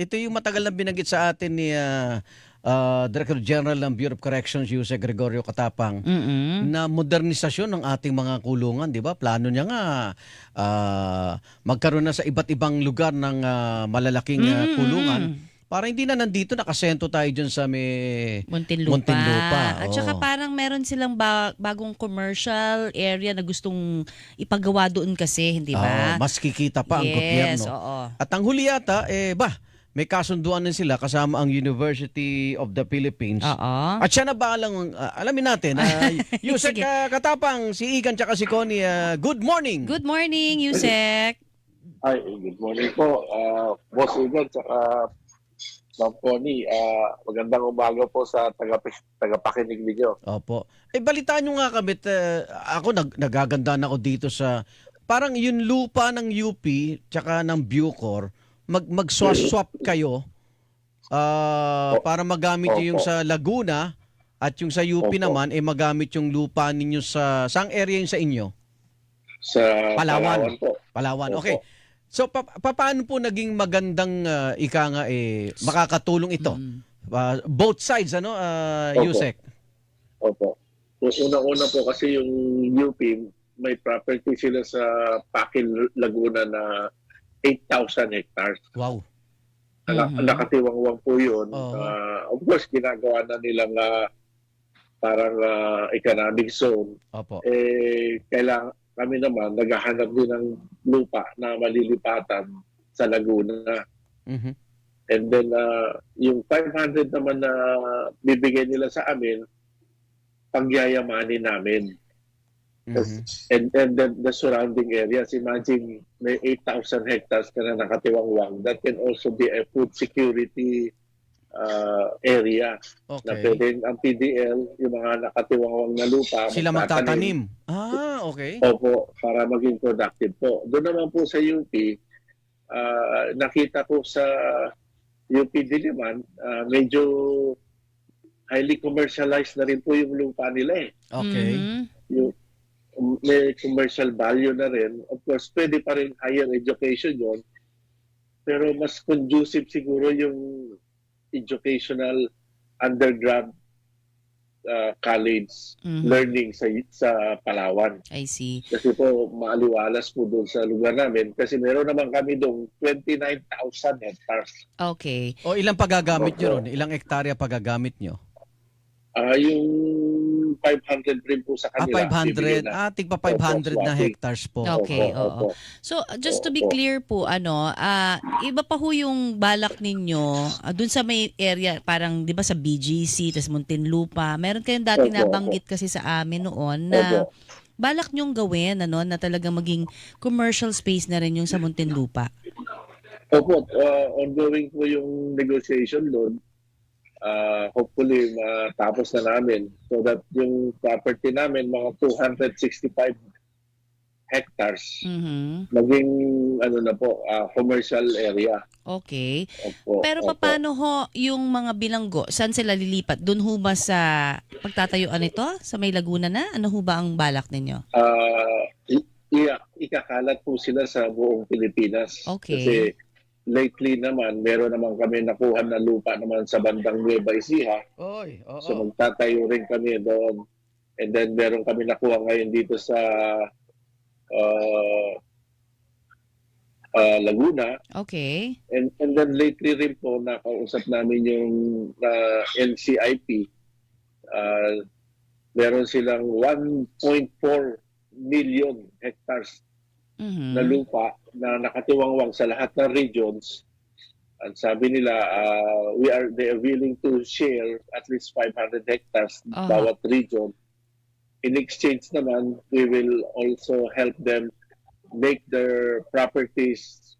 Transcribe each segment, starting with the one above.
ito yung matagal na binanggit sa atin ni ah, ah, Director General ng Bureau of Corrections, Jose Gregorio Katapang, Mm-mm. na modernisasyon ng ating mga kulungan, di ba? Plano niya nga ah, magkaroon na sa iba't ibang lugar ng ah, malalaking ah, Mm, kulungan. Para hindi na nandito, nakasento tayo dyan sa may... Muntinlupa. Muntinlupa, At saka parang meron silang ba- bagong commercial area na gustong ipagawa doon kasi, hindi ba? mas kikita pa ang yes, gobyerno. oo. At ang huli yata, eh ba, may kasunduan din sila kasama ang University of the Philippines. Oo. At siya na ba lang, ah, alamin natin, uh, Yusek ah, Katapang, si Igan tsaka si Connie, ah, good morning. Good morning, Yusek. Ay, good morning po. Ah, Boss Egan, tsaka Ma'am Connie. Ah, magandang umaga po sa taga tagapakinig ninyo. Opo. Eh, balitaan nyo nga kami, eh, ako nag, nagaganda na ako dito sa, parang yung lupa ng UP tsaka ng Bucor, mag, mag-swap kayo ah, Opo. para magamit nyo yung sa Laguna at yung sa UP Opo. naman, eh magamit yung lupa ninyo sa, saang area yung sa inyo? Sa Palawan. Palawan, po. Palawan. Opo. Okay. So pa, pa- paano po naging magandang ah, ika nga eh makakatulong ito? Mm. Ah, both sides ano ah, Opo. Yusek? Opo. Una-una po kasi yung UP, may property sila sa Pakin, Laguna na 8,000 hectares. Wow. Ala- Mhm. Nakatiwangwang po yun. Oo. Ah, of course, ginagawa na nilang ah, parang ah, economic zone. Opo. eh kailangan kami naman naghahanap din ng lupa na malilipatan sa Laguna. Mhm. And then uh, yung 500 naman na bibigay nila sa amin, pagyayamanin namin. Mhm. And, and then the surrounding areas, imagine may 8,000 hectares ka na nakatiwangwang. That can also be a food security uh, area na Okay. pwede ang PDL, yung mga nakatiwangwang na lupa, Sila magtatanim. Ah, okay. Opo, para maging productive po. Doon naman po sa UP, ah, nakita ko sa UP Diliman, ah, medyo highly commercialized na rin po yung lupa nila eh. Okay. Mhm. Yung, may commercial value na rin. Of course, pwede pa rin higher education yon Pero mas conducive siguro yung educational undergrad ah, college Mhm. learning sa sa Palawan. I see. Kasi po, maaliwalas po doon sa lugar namin. Kasi meron naman kami doon 29,000 hectares. Okay. O ilang pagagamit nyo Opo. ron? Ilang ektarya pagagamit nyo? Ah, yung 500 rin po sa Ah, kanila. 500. bibigyan na. Ah, tigpa 500 na hectares po. Okay, oo. So, just to be clear po, ano, ah, iba pa ho yung balak ninyo ah, dun sa may area, parang, di ba sa BGC, tas Muntinlupa, meron kayong Opo, nabanggit kasi sa amin noon na Opo. balak nyong gawin, ano, na talagang maging commercial space na rin yung sa Muntinlupa. Opo, ah, ongoing po yung negotiation doon. Ah, hopefully, matapos na namin. So that yung property namin, mga 265 hectares, Mhm. maging ano na po, ah, commercial area. Okay. Opo, Pero opo. paano ho yung mga bilanggo? Saan sila lilipat? Doon ho ba sa pagtatayuan ito? Sa may Laguna na? Ano ho ba ang balak ninyo? Ah, i- i- ikakalat po sila sa buong Pilipinas. Okay. Kasi lately naman, meron naman kami nakuha na lupa naman sa bandang Nueva Ecija. Oy, oo. So magtatayo rin kami doon. And then meron kami nakuha ngayon dito sa ah, ah, Laguna. Okay. And, and then lately rin po, nakausap namin yung ah, NCIP. Ah, meron silang 1.4 million hectares Mhm. na lupa na nakatiwangwang sa lahat ng regions. At sabi nila, ah, we are they are willing to share at least 500 hectares Aha. bawat region. In exchange naman, we will also help them make their properties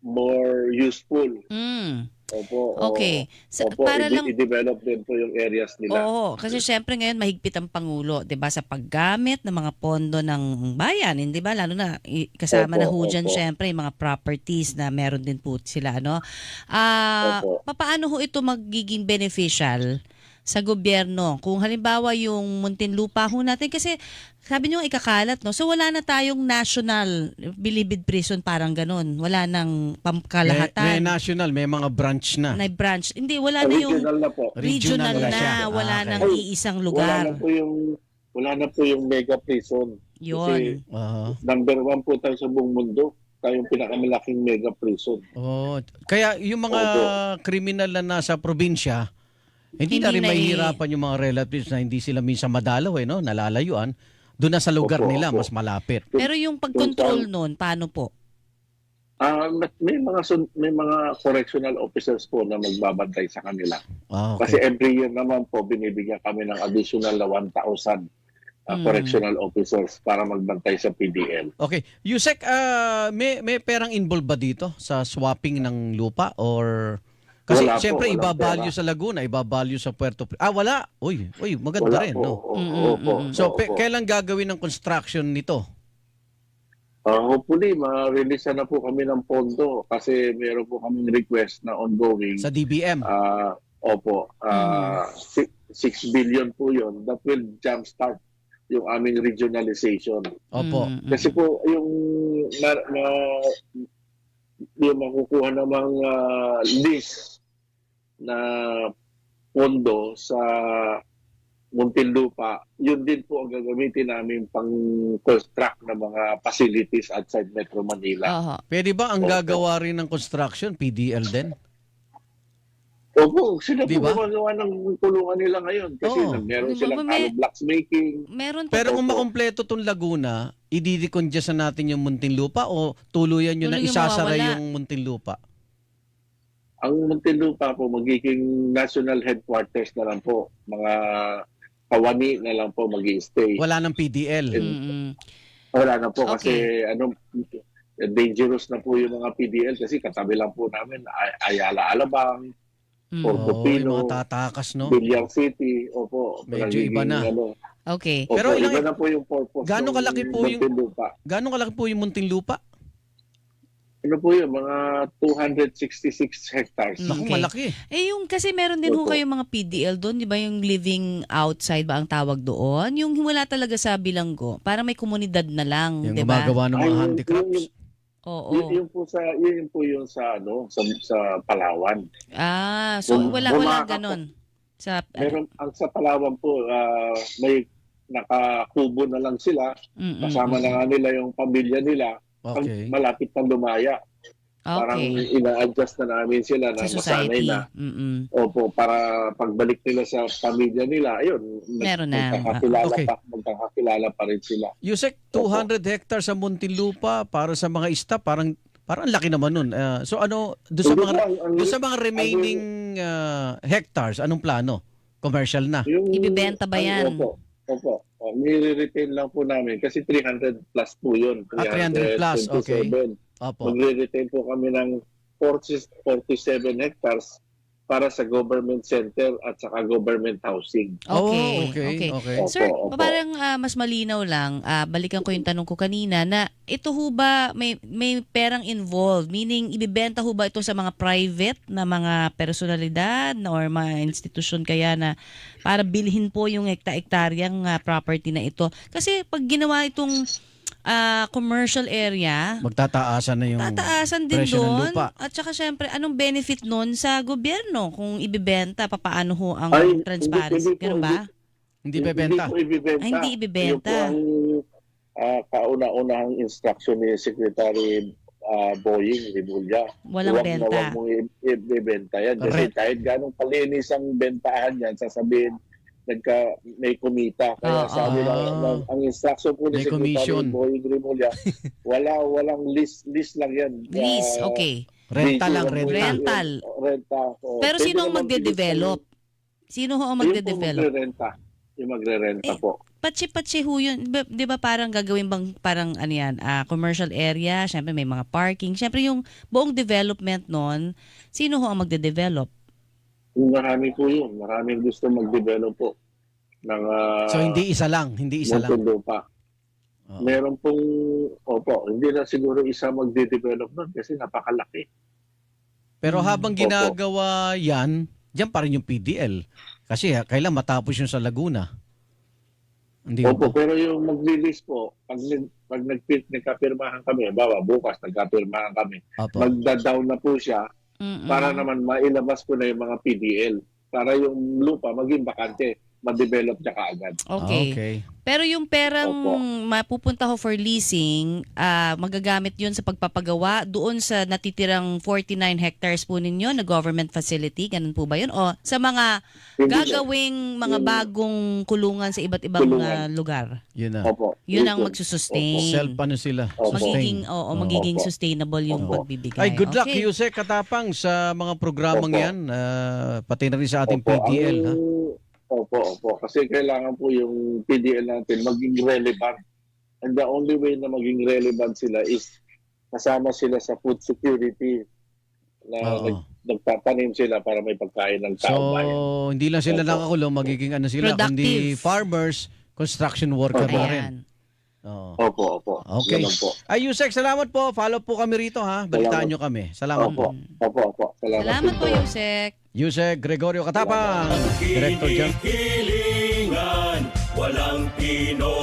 more useful. Mm. Opo. Okay. Sa, Opo, para i- lang i-develop din po yung areas nila. Oo, kasi syempre ngayon mahigpit ang pangulo, 'di ba, sa paggamit ng mga pondo ng bayan, hindi ba? Lalo na i- kasama Opo, na ho opo. syempre yung mga properties na meron din po sila ano. Ah, Opo. papaano ho ito magiging beneficial sa gobyerno. Kung halimbawa yung Muntinlupa ho natin kasi sabi niyo ikakalat no. So wala na tayong national bilibid prison parang ganun. Wala nang May, may pamkalahatan. national, may mga branch na. na branch. Hindi wala na yung Original na po. regional, Regional na na, siya. wala Ah, okay. nang iisang Wala lugar. na po yung wala na po yung mega prison. Kasi Yun. Aha. number one po tayo sa buong mundo. Tayong pinakamalaking mega prison. Oh, kaya yung mga kriminal na nasa probinsya, hindi, na Hindi rin na mahihirapan yung mga relatives na hindi sila minsan madalaw eh, no? nalalayuan. Doon na sa lugar Opo, nila, opo. mas malapit. Pero yung pag-control noon, paano po? Ah, may mga sun- may mga correctional officers po na magbabantay sa kanila. Ah, Kasi okay. every year naman po binibigyan kami ng additional na 1,000 uh, Mm. correctional officers para magbantay sa PDL. Okay. Yusek, ah, may, may perang involved ba dito sa swapping ng lupa? Or... Kasi Wala po, siyempre walang ibabalyo pera. sa Laguna, ibabalyo sa Puerto Pri- Ah, wala. Uy, uy, maganda Wala rin, po. no? Oo, Mm, opo, mm, mm. So, pe- opo. kailan gagawin ng construction nito? Ah, hopefully, ma-release na po kami ng pondo kasi meron po kaming request na ongoing. Sa DBM? Ah, opo, ah, 6 billion po yon That will jumpstart yung aming regionalization. Opo. Mm, mm. Kasi po yung na, na yung makukuha namang ah, list na pondo sa Muntinlupa, yun din po ang gagamitin namin pang construct ng mga facilities outside Metro Manila. Oho. Pwede ba ang Opo. gagawa rin ng construction, PDL din? Opo, sila Di po ba? gumagawa ng tulungan nila ngayon kasi Oo. meron Di ba, silang may- hollow blocks making. Meron po. Pero kung Opo. makompleto tong Laguna, ididikondya natin yung Muntinlupa o tuluyan nyo na Tuloy yung isasara mawawala. yung Muntinlupa? Ang Muntinlupa po magiging national headquarters na lang po. Mga kawani na lang po mag stay Wala ng PDL. Mm-mm. Wala na po kasi ano dangerous na po yung mga PDL kasi katabi lang po namin Ay- Ayala Alabang, Mm. Porto Oo, Pino, yung mga tatakas, no? Bilyang City, opo. Medyo iba na. Ano, Okay. opo, Pero ilang- iba na po yung purpose Gaano kalaki po yung- Muntinlupa. Gano'ng kalaki po yung Muntinlupa? Ano po yun? Mga 266 hectares. Naku, Okay. malaki. Eh yung kasi meron din ho Opo. kayong mga PDL doon, 'di ba? Yung living outside ba ang tawag doon? Yung wala talaga sa bilanggo, para may komunidad na lang, Yung 'di ba? gumagawa ng Ay, mga yung- handicrafts. yung- Oo. Yun, yun po sa yun, yun po yung sa ano sa sa Palawan. Ah, so Kung wala wala bumaka- ganon. Sa Meron ang sa Palawan po ah, may nakakubo na lang sila Mm, mm, kasama mm. na nga nila yung pamilya nila pag Okay. malapit na lumaya. Parang Okay. ina-adjust na namin sila na Sa masanay society. na. Mm. Opo, para pagbalik nila sa pamilya nila, ayun, Meron na. magkakakilala Okay. pa, magkakakilala pa rin sila. Yusek, 200 hectares sa Muntinlupa para sa mga ista, parang parang ang laki naman nun. Ah, so ano, doon sa Hindi mga po, ang- ang- doon sa mga remaining ah, hectares, anong plano? Commercial na. Yung, Ibibenta ba ang- yan? Opo. Opo. Nire-retain lang po namin kasi 300 plus po yun. Ah, 300 plus, okay. 327. Opo. Magre-retain po kami ng 40 47 hectares para sa government center at saka government housing. Okay. Oh, okay. okay. okay. Opo, Sir, opo. parang ah, mas malinaw lang, ah, balikan ko yung tanong ko kanina na ito ho ba may may perang involved, meaning ibibenta ho ba ito sa mga private na mga personalidad na or mga institusyon kaya na para bilhin po yung hekta-hektaryang ah, property na ito. Kasi pag ginawa itong ah, commercial area, Magtataasan na yung tataasan din presyo ng doon. lupa. At saka syempre, anong benefit nun sa gobyerno kung ibibenta, papaano ho ang Ay, transparency? hindi po, Ganun ba? hindi bebenta. Hindi po ibibenta. Ay, hindi ibibenta. Yun po ang ah, kauna-unahang instruction ni Secretary ah, Boying Rimulya. Walang Huwag na benta. huwag mong i- ibebenta yan. Kasi Correct. kahit ganong kalinis ang bentahan yan, sasabihin, nagka, may kumita. Kaya Oo. sabi ng, ng- ang instruction po ni. Secretary Boying Rimulya, wala, walang list, list lang yan. Lease, Ah, okay. Renta lang, renta. Rental. Renta. Oo. Pero sino ang magde-develop? Sino ho ang Yung magde-develop? magre-renta. Yung magre-renta Eh, po. Patsi-patsi ho yun. Di ba parang gagawin bang parang ano yan, ah, commercial area, syempre may mga parking. Syempre yung buong development nun, sino ho ang magde-develop? Marami po yun. Maraming gusto mag-develop po ng uh, So hindi isa lang, hindi isa lang. Muntinlupa. Oo. Meron pong, opo, hindi na siguro isa magde-develop nun kasi napakalaki. Pero Mm. habang Opo. ginagawa yan, diyan pa rin yung PDL. Kasi ha, kailan matapos yung sa Laguna? Hindi Opo, ba? pero yung mag-release po, pag, pag nag- nagkapirmahan kami, bawa bukas nagkapirmahan kami, Opo. magda-down na po siya Mm-mm. para naman mailabas ko na yung mga PDL. Para yung lupa maging bakante, ma-develop niya kaagad. Okay. Okay. Pero yung perang Opo. mapupunta ho for leasing, ah, magagamit yun sa pagpapagawa doon sa natitirang 49 hectares po ninyo na government facility, ganun po ba yun? O sa mga Hindi siya. gagawing mga bagong kulungan sa iba't ibang Kulungan. ah, lugar? Yun na. Opo. Yun ang Opo. magsusustain. Self ano sila? Opo. Magiging, oo, Oo. magiging Opo. sustainable yung Opo. pagbibigay. Ay, good luck, Okay. Yusek Katapang, sa mga programang Opo. yan. ah, pati na rin sa ating Opo, PDL. Ha? Opo, opo. Kasi kailangan po yung PDL natin maging relevant. And the only way na maging relevant sila is kasama sila sa food security na Oo. nag, nagtatanim sila para may pagkain ng So, tao bayan. hindi lang sila Opo. nakakulong, magiging ano sila, kundi Productive. farmers, construction worker Opo. na rin. Ayan. Oo. Opo, opo. Okay. Ganun po. Ay, Yusek, salamat po. Follow po kami rito, ha? Balitaan Salamat. nyo kami. Salamat po. Opo, opo, opo. Salamat, Salamat din po, Yusek. Yusek Gregorio Katapang, Director General. Walang pinopro